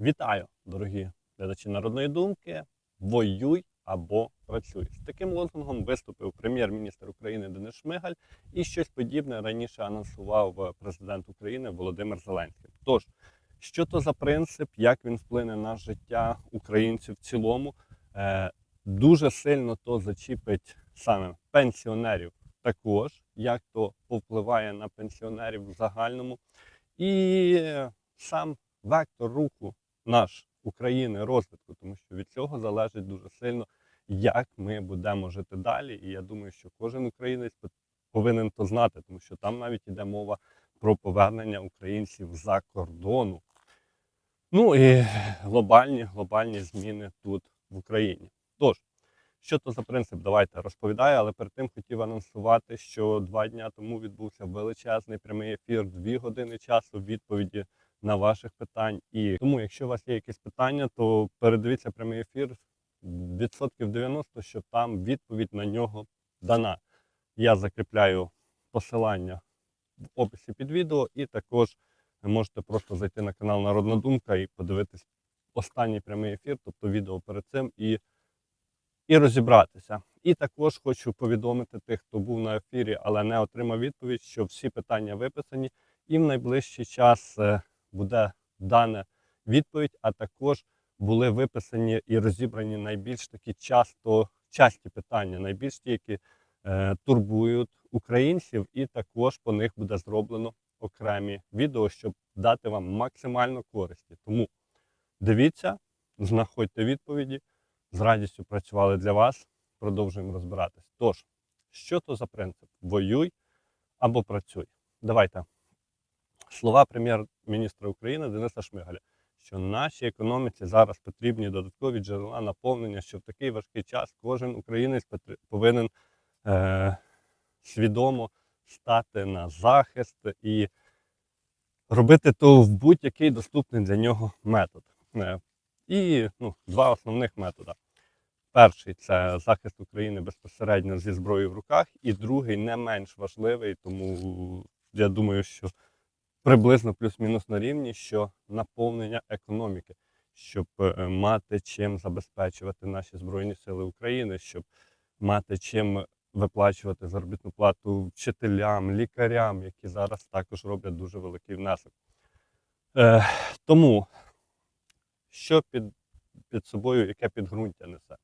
Вітаю, дорогі глядачі народної думки. Воюй або працюй. З таким лозунгом виступив прем'єр-міністр України Денис Шмигаль і щось подібне раніше анонсував президент України Володимир Зеленський. Тож, що то за принцип, як він вплине на життя українців в цілому, е, дуже сильно то зачіпить саме пенсіонерів також, як то повпливає на пенсіонерів в загальному. І сам вектор руху наш України розвитку, тому що від цього залежить дуже сильно, як ми будемо жити далі. І я думаю, що кожен українець повинен то знати, тому що там навіть йде мова про повернення українців за кордону. Ну і глобальні, глобальні зміни тут в Україні. Тож, що то за принцип? Давайте розповідаю, але перед тим хотів анонсувати, що два дня тому відбувся величезний прямий ефір, дві години часу відповіді на ваших питань. І тому, якщо у вас є якісь питання, то передивіться прямий ефір відсотків 90, що там відповідь на нього дана. Я закріпляю посилання в описі під відео, і також можете просто зайти на канал Народна Думка і подивитись останній прямий ефір, тобто відео перед цим, і, і розібратися. І також хочу повідомити тих, хто був на ефірі, але не отримав відповідь, що всі питання виписані, і в найближчий час е, буде дана відповідь, а також були виписані і розібрані найбільш такі часто часті питання, найбільш ті, які е, турбують українців, і також по них буде зроблено окремі відео, щоб дати вам максимально користі. Тому дивіться, знаходьте відповіді. З радістю працювали для вас. Продовжуємо розбиратись. Тож, що то за принцип? Воюй або працюй. Давайте слова прем'єр-міністра України Дениса Шмигаля, що нашій економіці зараз потрібні додаткові джерела наповнення, що в такий важкий час кожен українець повинен е, свідомо стати на захист і робити то в будь-який доступний для нього метод. Е, і ну, два основних методи. Перший це захист України безпосередньо зі зброєю в руках, і другий не менш важливий, тому я думаю, що приблизно плюс-мінус на рівні, що наповнення економіки, щоб е, мати чим забезпечувати наші збройні сили України, щоб мати чим виплачувати заробітну плату вчителям, лікарям, які зараз також роблять дуже великий внесок. Е, тому що під, під собою, яке підґрунтя несе?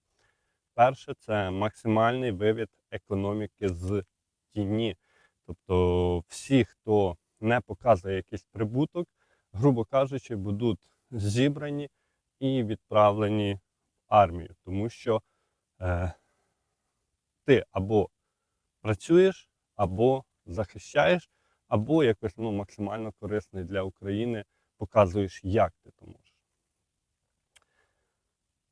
Перше, це максимальний вивід економіки з тіні. Тобто всі, хто не показує якийсь прибуток, грубо кажучи, будуть зібрані і відправлені в армію, тому що е, ти або працюєш, або захищаєш, або якось ну, максимально корисний для України показуєш, як ти то можеш.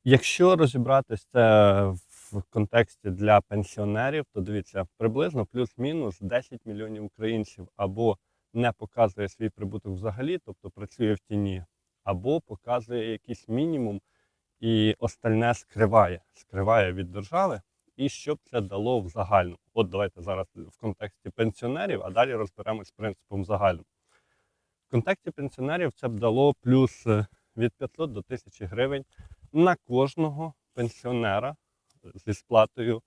Якщо розібратись це в контексті для пенсіонерів, то дивіться, приблизно плюс-мінус 10 мільйонів українців або не показує свій прибуток взагалі, тобто працює в тіні, або показує якийсь мінімум і остальне скриває, скриває від держави. І що б це дало в загальному? От давайте зараз в контексті пенсіонерів, а далі розберемось з принципом загальним. В контексті пенсіонерів це б дало плюс е, від 500 до 1000 гривень на кожного пенсіонера зі сплатою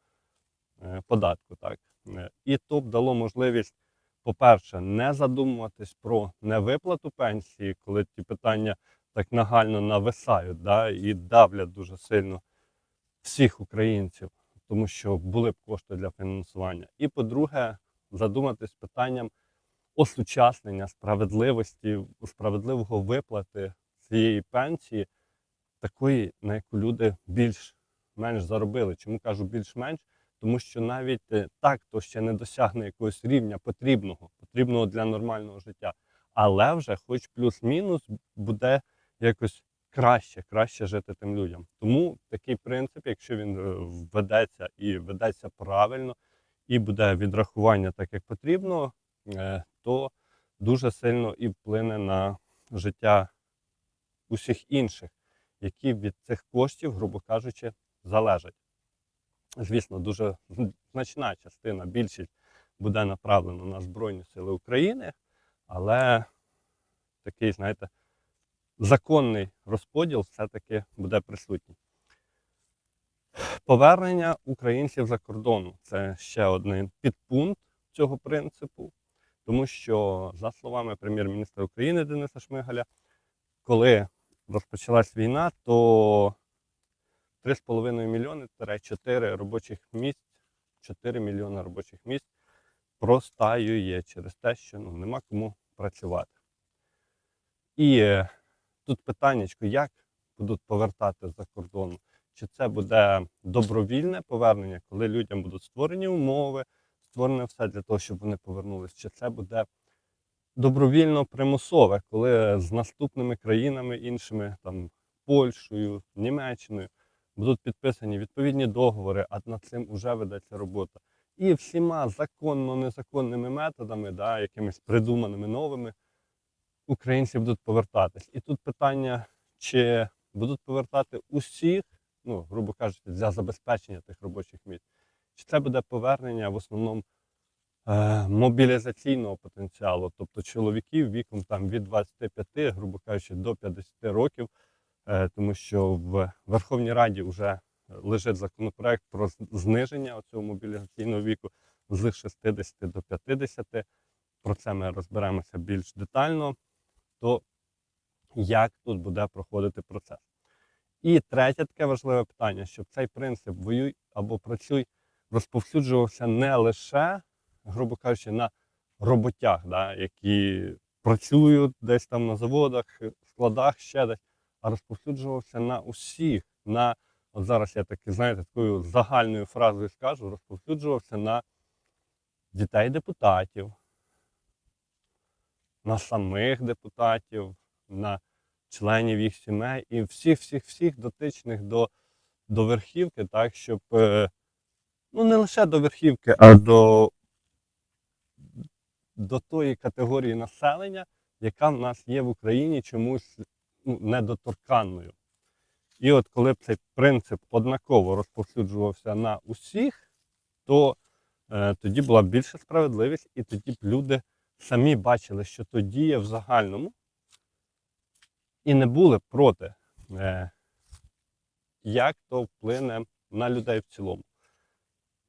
е, податку. Так? Е, І то б дало можливість, по-перше, не задумуватись про невиплату пенсії, коли ті питання так нагально нависають да, і давлять дуже сильно всіх українців, тому що були б кошти для фінансування. І по-друге, задуматись питанням осучаснення справедливості, справедливого виплати цієї пенсії, такої, на яку люди більш-менш заробили. Чому кажу більш-менш? Тому що навіть е, так, то ще не досягне якогось рівня потрібного, потрібного для нормального життя. Але вже, хоч плюс-мінус, буде якось краще, краще жити тим людям. Тому такий принцип, якщо він е, введеться і ведеться правильно, і буде відрахування так, як потрібно, е, то дуже сильно і вплине на життя усіх інших, які від цих коштів, грубо кажучи, залежать. Звісно, дуже значна частина, більшість буде направлена на Збройні Сили України, але такий, знаєте, законний розподіл все-таки буде присутній. Повернення українців за кордону це ще один підпункт цього принципу, тому що, за словами прем'єр-міністра України Дениса Шмигаля, коли розпочалась війна, то 3,5 мільйони 4 робочих місць, 4 мільйони робочих місць простаює через те, що ну, нема кому працювати. І е, тут питання, як будуть повертати за кордону. Чи це буде добровільне повернення, коли людям будуть створені умови, створене все для того, щоб вони повернулись, чи це буде добровільно примусове, коли з наступними країнами іншими, там Польщею, Німеччиною, будуть підписані відповідні договори, а над цим вже ведеться робота. І всіма законно-незаконними методами, да, якимись придуманими новими, українці будуть повертатись. І тут питання, чи будуть повертати усіх, ну, грубо кажучи, для забезпечення тих робочих місць, чи це буде повернення в основному е, мобілізаційного потенціалу, тобто чоловіків віком там від 25, грубо кажучи, до 50 років, тому що в Верховній Раді вже лежить законопроект про зниження цього мобілізаційного віку з 60 до 50. Про це ми розберемося більш детально. То як тут буде проходити процес? І третє таке важливе питання, щоб цей принцип воюй або працюй розповсюджувався не лише, грубо кажучи, на роботях, да, які працюють десь там на заводах, складах, ще десь, а розповсюджувався на усіх. на От зараз я таки, знаєте, такою загальною фразою скажу, розповсюджувався на дітей депутатів, на самих депутатів, на членів їх сімей і всіх, всіх, всіх дотичних до, до верхівки, так, щоб е, ну не лише до верхівки, а до, до тої категорії населення, яка в нас є в Україні чомусь ну, недоторканною. І от коли б цей принцип однаково розповсюджувався на усіх, то е, тоді була більша справедливість, і тоді б люди самі бачили, що то діє в загальному, і не були проти, е, як то вплине на людей в цілому.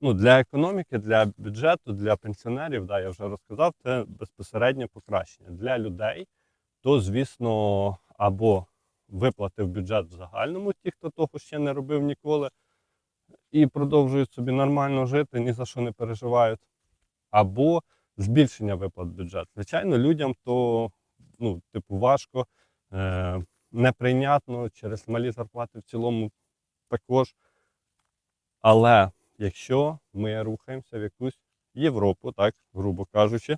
Ну, для економіки, для бюджету, для пенсіонерів, да, я вже розказав, це безпосереднє покращення. Для людей, то, звісно, або виплати в бюджет в загальному, ті, хто того ще не робив ніколи, і продовжують собі нормально жити, ні за що не переживають, або збільшення виплат в бюджет. Звичайно, людям то ну, типу, важко, е, неприйнятно через малі зарплати в цілому також. Але якщо ми рухаємося в якусь Європу, так, грубо кажучи,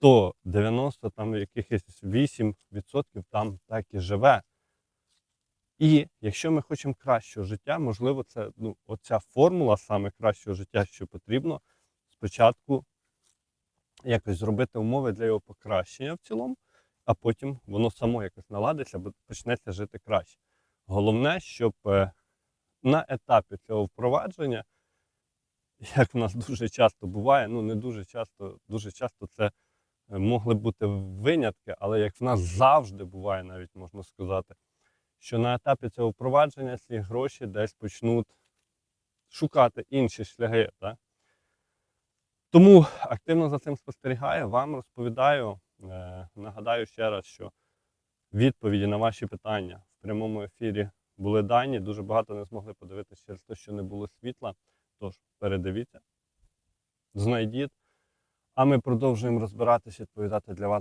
то 90 там якихось 8% там так і живе. І якщо ми хочемо кращого життя, можливо, це ну, оця формула саме кращого життя, що потрібно, спочатку якось зробити умови для його покращення в цілому, а потім воно само якось наладиться, бо почнеться жити краще. Головне, щоб е, на етапі цього впровадження, як в нас дуже часто буває, ну не дуже часто, дуже часто це могли бути винятки, але як в нас завжди буває, навіть можна сказати, що на етапі цього впровадження ці гроші десь почнуть шукати інші шляхи. Так? Тому активно за цим спостерігаю, вам розповідаю. Е, нагадаю ще раз, що відповіді на ваші питання в прямому ефірі були дані. Дуже багато не змогли подивитися через те, що не було світла. Тож передивіться, знайдіть. А ми продовжуємо розбиратися, відповідати для вас